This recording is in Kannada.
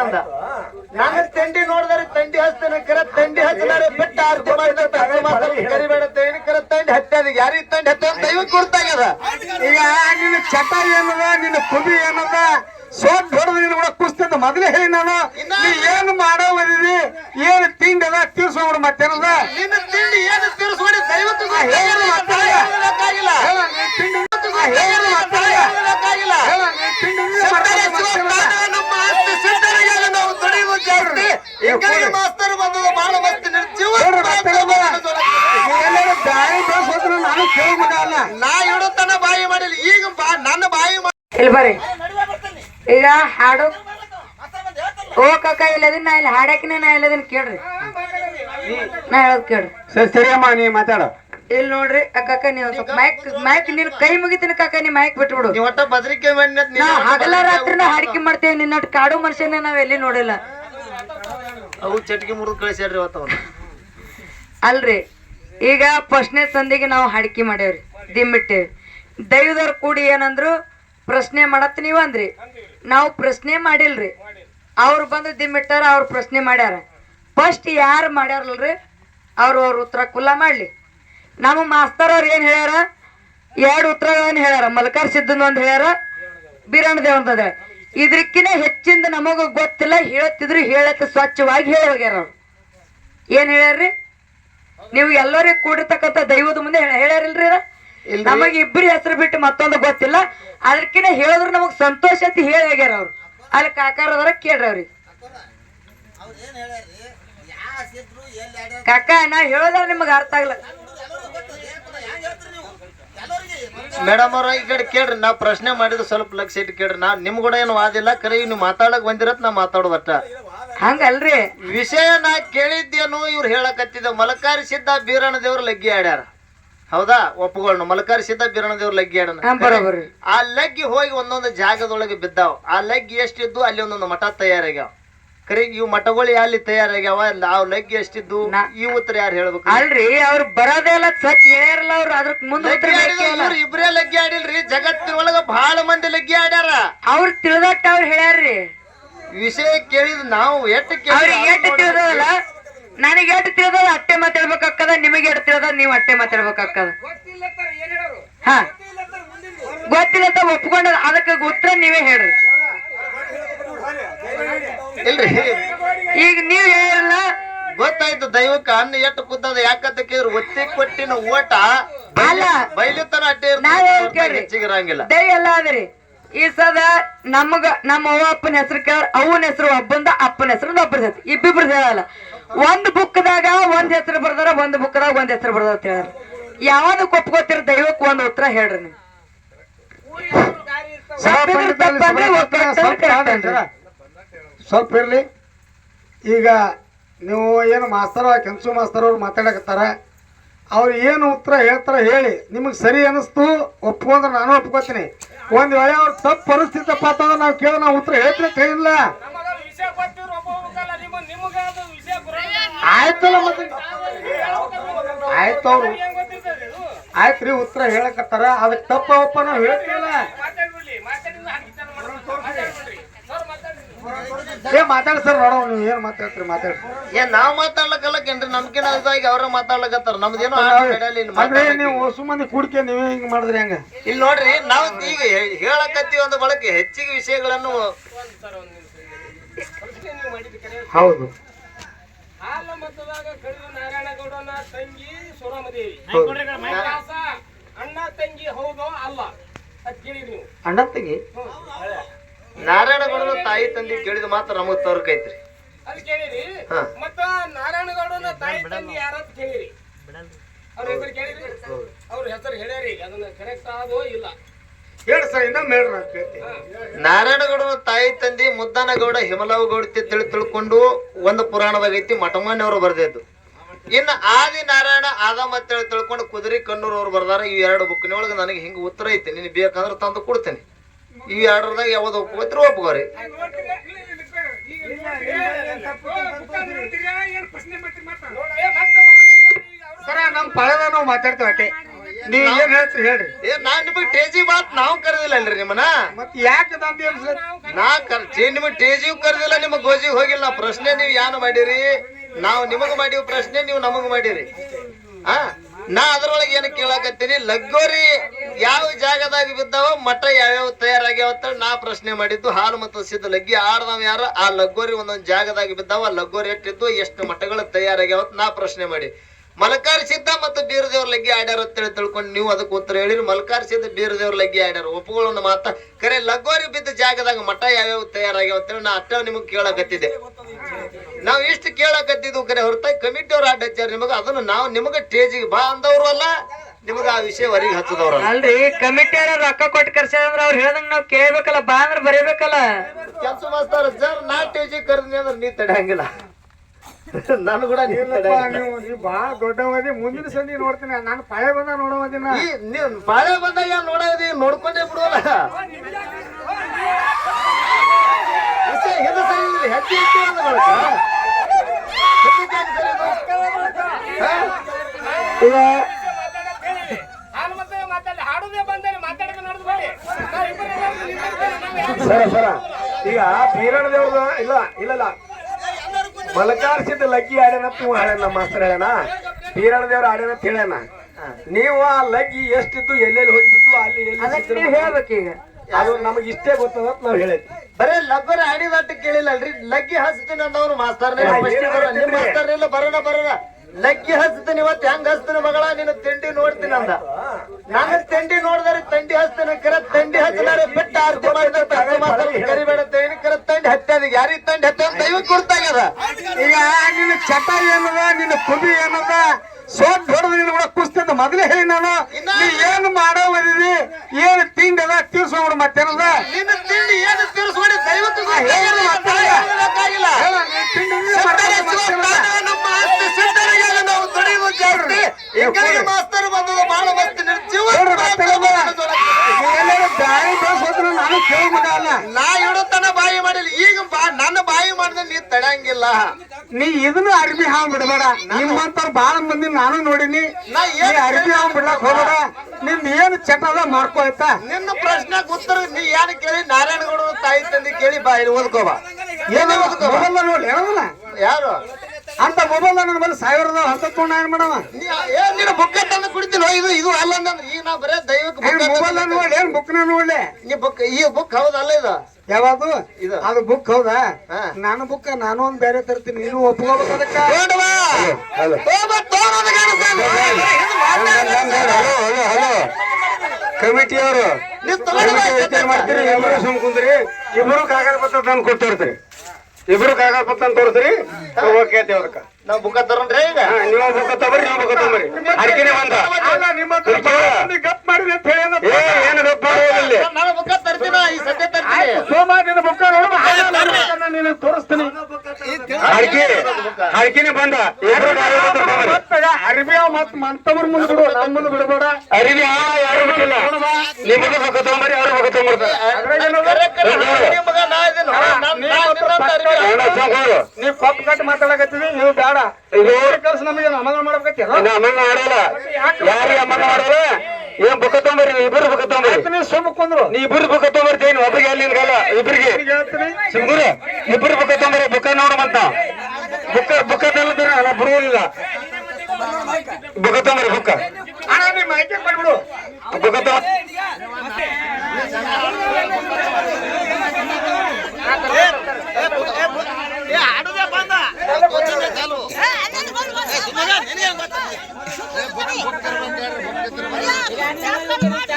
ಅಂದ ನನ್ನ ತಂಡಿ ನೋಡಿದ್ರೆ ತಂಡಿ ಹಚ್ತೇನೆ ಕರ ತಂಡಿ ಹಚ್ಚಿದಾರೆ ಬಿಟ್ಟ ಆರ್ತಿ ಮಾಡಿದ್ರೆ ಕರಿಬೇಡ ತೇನಿ ಕರ ತಂಡಿ ಹತ್ತದ ಯಾರಿಗೆ ತಂಡಿ ಹತ್ತ ದೈವ ಕೊಡ್ತಾಗ್ಯದ ಈಗ ನಿನ್ನ ಚಟ ಏನದ ನಿನ್ನ ಕುಬಿ ಏನದ ಸೋಟ್ ಹೊಡೆದು ನಿನ್ನ ಕೂಡ ಕುಸ್ತಂತ ಮೊದಲೇ ಹೇಳಿ ನಾನು. ನೀ ಏನು ಮಾಡೋ ಏನು ತಿಂಡಿ ಅದ ತಿರ್ಸೋಣ ಮತ್ತೇನದ ನಿನ್ನ ತಿಂಡಿ ಏನು ತಿರ್ಸ್ಬಿಡಿ ದೈವಕ್ಕೆ ಹೇಳು ಮತ್ತೆ. ಹೇಳಕ್ಕಾಗಿಲ್ಲ ಹೇಳ ನೀ ತಿಂಡಿ ಆ, ಹೇಳು ಮತ್ತೆ. ಹೇಳಕ್ಕಾಗಿಲ್ಲ ಹೇಳ ನೀ ತಿಂಡಿ ನೀ ಸಿದ್ಧರ ಮಾಡೋದು ಮತ್ತೇನದ? ಶಿವಪ್ರಾಣ ನಮ್ಮ ಆಸ್ತಿ ಸಿದ್ಧರಿಗಾಗಿ ನಾವು ದುಡಿಯುವುದು ಜಾಸ್ತಿ ಹಿಂಗಾಗಿ ಮಾಸ್ತರ್ ಬಂದದ ಬಹಳ ಮಸ್ತ್ ನಿನ್ನ ಜೀವ ಹೇಳ್ರಿ ಮತ್ತೇನದ? ನೀ ಎಲ್ಲಾರು ದಾರಿ ಬೆಳ್ಸೋದ್ರ ನಾನು ಕೇಳ್ಬಿಡ ಅಲ್ಲ ನಾ ಇಡುತ್ತಾನ ಬಾಯಿ ಮಾಡಿಲ್ಲ. ಈಗ ಬಾ ನನ್ನ ಬಾಯಿ ಮಾಡಿ ಇಲ್ಲಿ ಬರ್ರಿ. ಈಗ ಹಾಡು. ಓ ಕಕ್ಕ ಇಲ್ಲದಿನ ನಾ ಇಲ್ಲಿ ಹಾಡಕಿನ ನಾ ಇಲ್ಲದಿನ ಕೇಳ್ರಿ. ನಾ ಹೇಳೋದ್ ಕೇಳ್ರಿ. ಸರಿ ಸರಿಯಮ್ಮ ನೀ ಮಾತಾಡ. ಇಲ್ಲಿ ನೋಡ್ರಿ ಅಕ್ಕ ಕಾಕ ನೀವು ಸ್ವಲ್ಪ ಮೈಕ್ ಮೈಕ್ ನೀನು ಕೈ ಮುಗಿತೀನಿ ಕಕ್ಕ ನೀ ಮೈಕ್ ಬಿಟ್ಬಿಡು. ಒಟ್ಟ ಬದ್ರಿಕೆ ಹಗಲ ರಾತ್ರಿನ ಹಾಡಿಕೆ ಮಾಡ್ತೇವೆ ನಿನ್ನ ಕಾಡು ಮನುಷ್ಯನ ನಾವ್ ಎಲ್ಲಿ ನೋಡಿಲ್ಲ. ಅವು ಚಟ್ಗೆ ಮುರಿದು ಕಳಿಸ್ಯಾಡ್ರಿ ಇವತ್ತು ಅವ್ನು. ಅಲ್ರಿ ಈಗ ಪ್ರಶ್ನೆ ಸಂದಿಗೆ ನಾವು ಹಾಡಿಕೆ ಮಾಡೇವ್ರಿ ದಿಮ್ಮಿಟ್ಟೇವಿ ದೈವದವ್ರು ಕೂಡಿ ಏನಂದ್ರು, ಪ್ರಶ್ನೆ ಮಾಡತ್ ನೀವ್ ಅಂದ್ರಿ. ನಾವು ಪ್ರಶ್ನೆ ಮಾಡಿಲ್ರಿ. ಅವ್ರು ಬಂದು ದಿಮ್ಮಿಟ್ಟಾರ, ಅವ್ರು ಪ್ರಶ್ನೆ ಮಾಡ್ಯಾರ. ಫಸ್ಟ್ ಯಾರು ಮಾಡ್ಯಾರಲ್ರಿ? ಅವ್ರು ಅವ್ರ ಉತ್ತರ ಕುಲ್ಲ ಮಾಡ್ಲಿ. ನಮ್ಮ ಮಾಸ್ತರ್ ಅವ್ರು ಏನ್ ಹೇಳ್ಯಾರ? ಎರಡು ಉತ್ತರಗಳನ್ನ ಹೇಳ್ಯಾರ. ಮಲ್ಕಾರ್ ಸಿದ್ದನ್ ಒಂದ್ ಹೇಳ್ಯಾರ, ಬೀರಣ್ಣ ದೇವ್ ಅಂತಂದ್ರೆ ಇದ್ರಕ್ಕಿನ ಹೆಚ್ಚಿಂದ ನಮಗ ಗೊತ್ತಿಲ್ಲ ಹೇಳ್ತಿದ್ರು ಹೇಳತ್ತ ಸ್ವಚ್ಛವಾಗಿ ಹೇಳಿ ಹೋಗ್ಯಾರ ಅವ್ರು. ಏನ್ ಹೇಳ್ಯಾರ್ರಿ? ನೀವು ಎಲ್ಲರಿಗೂ ಕೂಡಿರ್ತಕ್ಕಂಥ ದೈವದ ಮುಂದೆ ಹೇಳ್- ಹೇಳ್ಯಾರಿಲ್ರಿ? ನಮಗೆ ಇಬ್ಬರಿ ಹೆಸರು ಬಿಟ್ಟು ಮತ್ತೊಂದು ಗೊತ್ತಿಲ್ಲ. ಅದಕ್ಕಿಂತ ಹೇಳಿದ್ರು ನಮಗ್ ಸಂತೋಷ ಅಂತ ಹೇಳಿ ಹೋಗ್ಯಾರ ಅವ್ರು. ಅಲ್ಲಿ ಕಾಕಾರದರ ಕೇಳ್ರಿ ಅವ್ರಿಗೆ. ಕಾಕ ನಾ ಹೇಳೋದ್ರ ನಿಮಗ ಅರ್ಥ ಆಗ್ಲ ಮೇಡಮ್ ಅವ್ರ ಈ ಕಡೆ ಕೇಳ್ರಿ ನಾ ಪ್ರಶ್ನೆ ಮಾಡಿದ್ರೆ ಸ್ವಲ್ಪ ಲಕ್ಷ ಇಟ್ಟು ಕೇಳ್ರಿ. ನಾ ನಿಮ್ ಕೂಡ ಏನು ವಾದಿಲ್ಲ ಕರೆ ನೀವು ಮಾತಾಡಕ್ ಬಂದಿರತ್ ನಾ ಮಾತಾಡೋದು ಅಷ್ಟ. ಹಂಗಲ್ರಿ ವಿಷಯ ನಾ ಕೇಳಿದ್ದೇನು ಇವ್ರು ಹೇಳಕತ್ತಿದ್ದ ಮಲಕಾರಿ ಸಿದ್ಧ ಬೀರಣ್ಣ ದೇವ್ರ ಲಗ್ಗಿ ಆಡ್ಯಾರ. ಹೌದಾ? ಒಪ್ಪುಗಳನ್ನ ಮಲಕಾರಿ ಸಿದ್ಧ ಬೀರಣ್ಣ ದೇವ್ರ ಲಗ್ಗಿ ಬರೋಬರ್ರಿ ಆ ಲಗ್ಗಿ ಹೋಗಿ ಒಂದೊಂದು ಜಾಗದೊಳಗೆ ಬಿದ್ದಾವ. ಆ ಲಗ್ಗಿ ಎಷ್ಟಿದ್ದು ಅಲ್ಲಿ ಒಂದೊಂದು ಮಠ ತಯಾರಾಗ್ಯಾವ. ಕರೆ ಇವು ಮಠಗಳು ಅಲ್ಲಿ ತಯಾರಾಗ್ಯಾವ ಆ ಲಗ್ಗಿ ಎಷ್ಟಿದ್ದು? ಈ ಉತ್ತರ ಯಾರು ಹೇಳ್ಬೇಕು? ಅಲ್ರಿ ಅವ್ರು ಬರೋದೇಲ್ಲ ಸ್ವಚ್ಛ ಹೇಳ್ಯಾರಲ್ಲ ಅವ್ರು ಅದ್ರ ಮುಂದೆ ಇಬ್ರೇ ಲಗ್ಗಿ ಆಡಿಲ್ರಿ ಜಗತ್ತಿನೊಳಗ ಬಹಳ ಮಂದಿ ಲಗ್ಗಿ ಆಡ್ಯಾರ. ಅವ್ರು ತಿಳಿದಟ್ಟ ಅವ್ರು ಹೇಳ್ಯಾರ್ರಿ. ವಿಷಯ ಕೇಳಿದ್ ನಾವು ಎಟ್ಟು ಅವ್ರಿಗೆ ತಿಳಿದಲ್ಲ ನನಗೆ ಎಷ್ಟು ತಿಳಿದದ ಅಟ್ಟೆ ಮಾತಾಡ್ಬೇಕಾಗ್ತದ ನಿಮಗೆ ಎಷ್ಟು ತಿಳಿದ ನೀವು ಅಟ್ಟೆ ಮಾತಾಡ್ಬೇಕಾಗ್ತದ ಹಾ. ಗೊತ್ತಿಲ್ಲ ಅಂತ ಒಪ್ಕೊಂಡ ಅದಕ್ಕೆ ಉತ್ತರ ನೀವೇ ಹೇಳ್ರಿ. ಇಲ್ರಿ. ಈಗ ನೀವ್ ಹೇಳಿರಲ್ಲ. ಗೊತ್ತಾಯ್ತು ದೈವಕ್ಕ ಅನ್ನ ಎಟ್ಟು ಕುದ್ದದ ಯಾಕಂತ ಕೇಳಿದ್ರು ಒತ್ತಿ ಕೊಟ್ಟಿನ ಓಟ ಅಲ್ಲ. ಬೈಲಿತನ ಅಟ್ಟೆ ನಾವ್ ಹೇಳ್ ಕೇಳ್ರಿ. ಹೆಚ್ಚಿಗಿರಂಗಿಲ್ಲ. ದೈ ಎಲ್ಲ ಅದ್ರಿ ಈ ಸದ ನಮಗ ನಮ್ಮ ಅವ್ವ ಅಪ್ಪನ ಹೆಸರು ಕೇಳ ಅವನ ಹೆಸರು ಒಬ್ಬಂದ ಅಪ್ಪನ ಹೆಸರು ಒಬ್ಬರ ಹೆಸರು. ಇಬ್ಬಿಬ್ರು ಹೇಳಲ್ಲ. ಒಂದ್ ಬುಕ್ದಾಗ ಒಂದ್ ಹೆಸರು ಬರ್ದಾರ ಒಂದ್ ಬುಕ್ದಾಗ ಒಂದ್ ಹೆಸರು ಬರ್ದ ಅಂತ ಹೇಳ್ಯಾರ ಯಾವಾಗ ಒಪ್ಕೋತಿರ ದೈವಕ್ಕೆ ಒಂದ್ ಉತ್ತರ ಹೇಳ್ರಿ ನೀವು. ಸ್ವಲ್ಪ ಇರ್ಲಿ ಈಗ ನೀವು ಏನು ಮಾಸ್ತರ್ ಕೆಂಚು ಮಾಸ್ತರ್ ಅವ್ರು ಮಾತಾಡಕತ್ತಾರ. ಅವ್ರು ಏನು ಉತ್ತರ ಹೇಳ್ತಾರ ಹೇಳಿ. ನಿಮಗೆ ಸರಿ ಅನಿಸ್ತು ಒಪ್ಕೊಂಡ್ರೆ ನಾನು ಒಪ್ಕೋತೀನಿ. ಒಂದ್ ವೇಳೆ ಅವ್ರು ತಪ್ಪು ಪರಿಸ್ಥಿತಿ ಅಂತಂದ್ರೆ ನಾವು ಕೇಳ ನಾವು ಉತ್ತರ ಹೇಳ್ತೀನಿ ಅಂತ ಹೇಳಿಲ್ಲ. ಆಯ್ತಲ್ಲ ಮತ್ತೆ? ಆಯ್ತು ಅವ್ರು. ಆಯ್ತು ರೀ, ಉತ್ತರ ಹೇಳಕತ್ತಾರ. ಅದಕ್ಕೆ ತಪ್ಪವಪ್ಪ ನಾವು ಹೇಳ್ತೀವಲ್ಲ. ಏ ಮಾತಾಡ ಸರ್ ನೋಡೋ ನೀವು ಏನು ಮಾತಾಡ್ತೀರಿ ಮಾತಾಡ್ರಿ. ಏ ನಾವ್ ಮಾತಾಡ್ಲಕ್ಕಲ್ಲಕೇನ್ರಿ ನಮ್ಕಿನ ಇದಾಗಿ ಅವ್ರ ಮಾತಾಡ್ಲಕತ್ತಾರ? ನಮ್ದೇನೋ ಅಂದ್ರೆ. ನೀವು ಸುಮ್ಮನೆ ಕೂಡಿಕೆ ನೀವೇ ಹಿಂಗ್ ಮಾಡಿದ್ರಿ ಹೆಂಗ? ಇಲ್ಲಿ ನೋಡ್ರಿ ನಾವು ಈಗ ಹೇಳಕತ್ತೀವಿ ಒಂದು ಬಳಕೆ ಹೆಚ್ಚಿಗೆ ವಿಷಯಗಳನ್ನು ಹೌದು. ಹಾಲ ಮತದಾಗ ಕಳೆದ ನಾರಾಯಣಗೌಡನ ತಂಗಿ ಸೋರಾಮದೇವಿ ಹೌದು. ವಿಕಾಸ ಅಣ್ಣ ತಂಗಿ ಹೌದೋ ಅಲ್ಲ? ಅದ್ ಕೇಳಿದ್ರಿ ನೀವು. ಅಣ್ಣ ತೆಗಿ? ನಾರಾಯಣಗೌಡನ ತಾಯಿ ತಂದೆ ಕೇಳಿದ ಮಾತ್ರ ನಮಗ್ ತೋರ್ಕೈತ್ರಿ. ಅದ್ ಕೇಳಿರಿ. ಮತ್ತ ನಾರಾಯಣಗೌಡನ ತಾಯಿ ತಂದೆ ಯಾರಂತ ಕೇಳಿರಿ. ಅವ್ರ ಹೆಸರು ಕೇಳಿರಿ ಅವ್ರ ಹೆಸರು ಹೇಳ್ಯಾರಿ ಅದನ್ನ ಕರೆಕ್ಟ್ ಆದೋ ಇಲ್ಲ. ಹೇಳಿ ಸರ್ ಇನ್ನೊಮ್ಮೆ ಹೇಳ್ರಿ ನಾನ್ ಕೇಳ್ತೀನಿ. ನಾರಾಯಣಗೌಡನ ತಾಯಿ ತಂದೆ ಮುದ್ದನಗೌಡ ಹಿಮಲಾವ್ ಗೌಡ ತಿಳಿ ತಿಳ್ಕೊಂಡು ಒಂದು ಪುರಾಣದಾಗ ಐತಿ ಮಠಮಾನ್ಯವರು ಬರ್ದಿದ್ದು. ಇನ್ನು ಆದಿ ನಾರಾಯಣ ಆದಮ್ ಅಂತೇಳಿ ತಿಳ್ಕೊಂಡು ಕುದುರೆ ಕಣ್ಣೂರ್ ಅವ್ರು ಬರ್ದಾರ. ಈ ಎರಡು ಬುಕ್ನೊಳಗೆ ನನಗೆ ಹಿಂಗೆ ಉತ್ತರ ಐತಿ. ನಿನ್ ಬೇಕಂದ್ರೆ ತಂದು ಕೊಡ್ತೇನೆ. ಈ ಎರಡ್ರದಾಗ ಯಾವ್ದು ಒಪ್ಕೋತ್ರಿ ಒಪ್ಕೋರಿ. ಸರ ನಮ್ ಪಳದ ನಾವು ಮಾತಾಡ್ತೇವೆ ಅಟ್ಟೆ. ನೀವ್ ಏನ್ ಹೇಳ್ತೀರಿ ಹೇಳ್ರಿ. ಏ ನಾನ್ ನಿಮಗೆ ಟೇಜಿ ಮಾತ್ ನಾವು ಕರೆದಿಲ್ಲ ಅಲ್ರಿ ನಿಮ್ಮನ್ನ. ಮತ್ ಯಾಕೆ ನಾ ಕರ್ ನಿಮಗ್ ಟೇಜಿಗೂ ಕರೆದಿಲ್ಲ ನಿಮ್ಗೆ ಗೋಜಿಗೆ ಹೋಗಿಲ್ಲ ಪ್ರಶ್ನೆ ನೀವು ಯಾನು ಮಾಡಿರಿ? ನಾವು ನಿಮಗ್ ಮಾಡಿವ್ ಪ್ರಶ್ನೆ ನೀವು ನಮಗ್ ಮಾಡಿರಿ. ಆ ನಾ ಅದ್ರೊಳಗೆ ಏನು ಕೇಳಕತ್ತೀನಿ? ಲಗ್ಗೋರಿ. ಯಾವ ಜಾಗದಾಗ ಬಿದ್ದಾವ, ಮಠ ಯಾವ್ಯಾವ ತಯಾರಾಗ್ಯಾವ ಅಂತ ನಾ ಪ್ರಶ್ನೆ ಮಾಡಿದ್ದು. ಹಾಲು ಮತ್ತು ಸಿದ್ಧ ಲಗ್ಗಿ, ಆಡ್ದವ ಯಾರ? ಆ ಲಗ್ಗೋರಿ ಒಂದೊಂದು ಜಾಗದಾಗ ಬಿದ್ದಾವ ಲಗ್ಗೋರಿ ಎಷ್ಟಿದ್ದು ಎಷ್ಟು ಮಠಗಳು ತಯಾರಾಗ್ಯಾವ ಅಂತ ನಾ ಪ್ರಶ್ನೆ ಮಾಡಿ. ಮಲಕಾರ್ ಸಿದ್ಧ ಮತ್ತು ಬೀರದೇವ್ರ ಲಗ್ಗಿ ಆಡ್ಯಾರ ಅಂತೇಳಿ ತಿಳ್ಕೊಂಡು ನೀವು ಅದಕ್ಕೆ ಉತ್ತರ ಹೇಳಿರಿ. ಮಲಕಾರ್ ಸಿದ್ಧ, ಬೀರದೇವ್ರ ಲಗ್ಗಿ ಆಡ್ಯಾರ. ಒಪ್ಪುಗಳನ್ನು ಮಾತ ಕರೆ ಲಗ್ಗೋರಿ ಬಿದ್ದ ಜಾಗದಾಗ ಮಠ ಯಾವ್ಯಾವ ತಯಾರಾಗ್ಯಾವ ಅಂತೇಳಿ ನಾ ಅಟ್ಟ ನಿಮಗೆ ಕೇಳಕತ್ತಿದ್ದೆ. ನಾವ್ ಇಷ್ಟು ಕೇಳಕತ್ತಿದ್ವು ಕರೆ ಹೊರತಾಗಿ ಕಮಿಟಿ ಅವ್ರು ಆಡ್ ಹಚ್ಚಾರ ನಿಮಗ. ಅದನ್ನ ನಾವು ನಿಮಗ ಟೇಜಿಗೆ ಬಾ ಅಂದವ್ರು ಅಲ್ಲ. ನಿಮಗ ಆ ವಿಷಯ ಹೊರಗೆ ಹಚ್ಚದವ್ರ ಅಲ್ರಿ ಕಮಿಟಿ ರೊಕ್ಕ ಕೊಟ್ಟು ಕರ್ಸ್ಯಾರ ಅವ್ರು ಹೇಳ್ದಂಗ ನಾವ್ ಕೇಳ್ಬೇಕಲ್ಲ ಬಾ ಅಂದ್ರೆ ಬರೀಬೇಕಲ್ಲ. ಕೆಲಸ ಮಾಡ್ತಾರ ಸರ್ ನಾ ತೇಜಿ ಕರ್ದಿ ಅಂದ್ರೆ ನೀ ತಡೆಯಂಗಿಲ್ಲ. ನಾನು ಕೂಡ. ನೀವು ಭಾಳ ದೊಡ್ಡವದಿ ಮುಂದಿನ ಸಂದಿ ನೋಡ್ತೀನಿ ನಾನು ಪಾಳೆ ಬಂದ ನೋಡೋದಿನ ಈ ನೀವ್ ಬಾಳೆ ಬಂದಾಗ ನೋಡೋದಿ? ನೋಡ್ಕೊಂಡೇ ಬಿಡುವಲ್ಲ ವಿಷಯ ಇದು ಸರಿ ಇಲ್ಲ, ಹೆಜ್ಜೆ ಇಟ್ಟು ಅನ್ನೋ ಬಳಕ. ಹೆಜ್ಜೆ ಜಾಗ ಸರಿ ಇದು. ಹಾ? ಈಗ ಹಾಲು ಮತ್ತೆ ಮಾತಾಡಿ ಹಾಡುದೇ ಬಂದರೆ ಮಾತಾಡೋದು ನಡೆದು ಬಿಡಿ ನಾವು ಇಬ್ಬರು ಎಲ್ಲರೂ ನಿಂತಿರ್ತೀವಿ, ನಾವು ಯಾರು ಸರ ಸರ. ಈಗ ಬೀರಣ್ಣ ದೇವ್ರದ ಇಲ್ಲ ಇಲ್ಲ ಇಲ್ಲ ಮಲಕಾರ್ಸಿದ ಲಗ್ಗಿ ಆಡ್ಯಾನ ನೀವು ಹಾಡ್ಯಾನ ಮಾಸ್ತರ್ ಹೇಳ್ಯಾನ. ಬೀರಣ ದೇವ್ರ ಆಡ್ಯಾನ ಅಂತ ಹೇಳ್ಯಾನ. ನೀವು ಆ ಲಗ್ಗಿ ಎಷ್ಟಿದ್ದು ಎಲ್ಲೆಲ್ಲಿ ಹೋಗಿದ್ದು ಅಲ್ಲಿ ಎಲ್ಲಿ ಅದಕ್ಕೆ ನೀವ್ ಹೇಳ್ಬೇಕೀಗ. ಅದು ನಮಗೆ ಇಷ್ಟೇ ಗೊತ್ತದ ಅಂತ ನಾವು ಹೇಳಿದ್ವಿ ಬರೇ ಲಬ್ಬರ ಆಡಿದಾಟ ಕೇಳಿಲ್ಲಲ್ರಿ? ಲಗ್ಗಿ ಹಸ್ತೀನಿ ಅಂದವ್ರು ಮಾಸ್ತರ್ನೇ ಇಲ್ಲ ಬರೋಣ ಬರೋಣ. ಲಗ್ಗಿ ಹಸ್ತೀನಿ ಇವತ್ತು ಹೆಂಗ್ ಹಸ್ತೀನಿ ಮಗಳ? ನಿನ್ನ ತಿಂಡಿ ನೋಡ್ತೀನಿ ಅಂದ. ನಾನು ತಂಡಿ ನೋಡಿದ್ರೆ ತಂಡಿ ಹಚ್ತೀನಿ ಕರೆ ತಂಡಿ ಹಚ್ಚಲಾರೆ ಬಿಟ್ಟ ಆರ್ತಿ ಮಾಡಿದ್ರೆ ಕರಿಬೇಡ ತಂಡಿ ಹತ್ತದ ಯಾರಿಗೆ ತಂಡಿ ಹತ್ತ ದೈವ ಗುರ್ತಾಗ್ಯದ ಈಗ ನಿನ್ನ ಚಟ ಏನದ ನಿನ್ನ ಕುಬಿ ಏನದ ಸೋಟ್ ಹೊಡೆದು ನಿನ್ನ ಕೂಡ ಕುಸ್ತಿದ್ದ ಮೊದಲೇ ಹೇಳಿ ನಾನು ನೀ ಏನು ಮಾಡೋ ಬಂದಿದಿ ಏನು ತಿಂಡಿ ಅದ ತೀರ್ಸೋಗ್ರು ಮತ್ತೇನದ ನಿನ್ನ ತಿಂಡಿ ಏನು ತಿರ್ಸ್ಬಿಡಿ ದೈವಕ್ಕೆ ಹೇಳು ಮತ್ತೆ. ಗೊತ್ತಾಗಿಲ್ಲ ಹೇಳ, ನೀ ತಿಂಡಿ ಮಾಸ್ತರ್ ಬಂದದ ಬಹಳ ಮಸ್ತ್ ಜೀವ ನೋಡ್ರಿ ಮತ್ತೇನದ? ನೀ ಎಲ್ಲಾರು ಬ್ಯಾರೆ ದೇಶ ಹೋದ್ರೆ ನಾನು ಕೇಳ್ಬೇಕ ಅಲ್ಲ ನಾ ಇಡತನ ಬಾಯಿ ಮಾಡಿಲ್ಲ. ಈಗ ಬಾ ನನ್ನ ಬಾಯಿ ಮಾಡಿದ್ರೆ ನೀ ತಡೆಯಂಗಿಲ್ಲ. ನೀ ಇದನ್ನು ಅರ್ಬಿ ಹಾವ್ ಬಿಡಬೇಡ. ನಿಮ್ಮಂತವ್ರು ಬಾಳ ಮಂದಿ ನಾನು ನೋಡಿನಿ. ನಾ ಏನ್ ಅರ್ಬಿ ಹಾವ್ ಬಿಡ್ಲಕ್ ಹೋಗ್ಬೇಡ. ನಿಮ್ ಏನು ಚಟದ ಅದ ಮಾಡ್ಕೋ ಆಯ್ತಾ ನಿನ್ನ ಪ್ರಶ್ನೆ ಉತ್ತರ ನೀ ಏನ್ ಕೇಳಿ? ನಾರಾಯಣಗೌಡ ತಾಯಿ ತಂದೆ ಕೇಳಿ ಬಾಯಿ ಓದ್ಕೋಬಾ ಏನು ಮೊಬೈಲ್ ನೋಡಿ ಯಾರು? ಅಂತ ಮೊಬೈಲ್ ನನ್ನ ಬಲ್ಲಿ ಸಾವಿರದ ಹತ್ತೊಂದು ತೊಗೊಂಡ ಏನ್ ಮಾಡವ. ನೀ ಏ ನಿನ್ನ ಬುಕ್ಕ ತಂದು ಕುಡಿತೀನಿ ಇದು ಇದು ಅಲ್ಲ ಅಂದ್ರೆ ಈಗ ನಾ ಬರೇ ದೈವಕ್ಕೆ ಮೊಬೈಲ್ ನೋಡಿ ಏನ್ ಬುಕ್ನ ನೋಡ್ಲೆ? ನೀ ಬುಕ್ ಈ ಬುಕ್ ಹೌದಲ್ಲ ಇದು? ಯಾವಾಗ ಇದು. ಅದು ಬುಕ್ ಹೌದಾ? ಹಾ. ನಾನು ಬುಕ್ ನಾನು ಒಂದ್ ಬೇರೆ ತರ್ತೀನಿ ನೀನು ಒಪ್ಕೋಬೇಕು ಅದಕ್ಕೆ. ಕಮಿಟಿಯವರು ಮಾಡ್ತೀರಿ? ಇಬ್ರು ಸುಮ್ ಕುಂದ್ರಿ. ಇಬ್ರು ಕಾಗದ ಪತ್ರ ತಂದು ಕೊಡ್ತಿರ್ತೀರಿ ಇಬ್ರು ಕಾಗದ ಪತ್ರ ತೋರಿಸ್ರಿ ಓಕೆ ಅದಕ್ಕ ನಾವ್ ಬುಕ್ಕ ತರೋಣ್ರಿ ಈಗ? ನೀವು ಬುಕ್ಕ ತಗೋರಿ ನೀವು ಬುಕ್ಕ ತಗೋರಿ. ಅಡಿಕೆನೆ ಬಂದ ಅಲ್ಲ ನಿಮ್ಮ ಗಪ್ ಮಾಡಿ ಅಂತ ಹೇಳಿ ಏನು ಗಪ್ ಮಾಡೋದಿಲ್ಲ ನಾನು ಬುಕ್ಕ ತರ್ತೀನ ಈ ಸದ್ಯ ತರ್ತೀನಿ ಸೋಮವಾರ ಬುಕ್ಕ ನೋಡು ನೀನು ತೋರಿಸ್ತೀನಿ. ಅಡಿಕೆ ಅಡಿಕೆನೆ ಬಂದ. ಇಬ್ರು ಅರಿವಿ ಮತ್ ಮಂತವ್ರ ಮುಂದೆ ಬಿಡು ನಮ್ಮ ಮುಂದೆ ಬಿಡಬೇಡ. ಅರಿವಿ ಯಾರು ಬಿಟ್ಟಿಲ್ಲ ನಿಮಗೆ ಬುಕ್ಕ ತಗೊಂಬರಿ ಯಾರು ಬುಕ್ಕ ತಗೊಂಬರ್ತಾರೆ. ನಿನ್ನ ನೀವು ಕಪ್ ಕಟ್ ಮಾತಾಡಕತ್ತೀವಿ ನೀವು ಬೇಡ ಕೆಲಸ ನಮಗೆ ಅಮಲ ಮಾಡ್ಬೇಕತ್ತಿ ಅಮಲ ಮಾಡಲ್ಲ ಯಾರಿಗೆ ಅಮಲ ಮಾಡಲ್ಲ ಏನ್ ಬುಕ್ಕ ತೊಗೊಂಬರಿ ಇಬ್ಬರು ಬುಕ್ ತೊಂಬರಿ ನೀವು ನೀ ಕುಂದ್ರು ನೀ ಇಬ್ಬರು ಬುಕ್ಕ ತೊಗೊಂಬರ್ತೀನಿ ಒಬ್ಬರಿಗೆ ಅಲ್ಲಿ ನಿನ್ಗಲ್ಲ ಇಬ್ಬರಿಗೆ ಸುಮ್ಗುರು ಇಬ್ಬರು ಬುಕ್ಕ ತೊಗೊಂಬರಿ ಬುಕ್ಕ ನೋಡಮಂತ ಬುಕ್ಕ ಬುಕ್ಕ ತಲ್ಲ ಬರುವುದಿಲ್ಲ ಬುಕ್ಕ ತೊಂಬರಿ ಬುಕ್ಕ Gracias.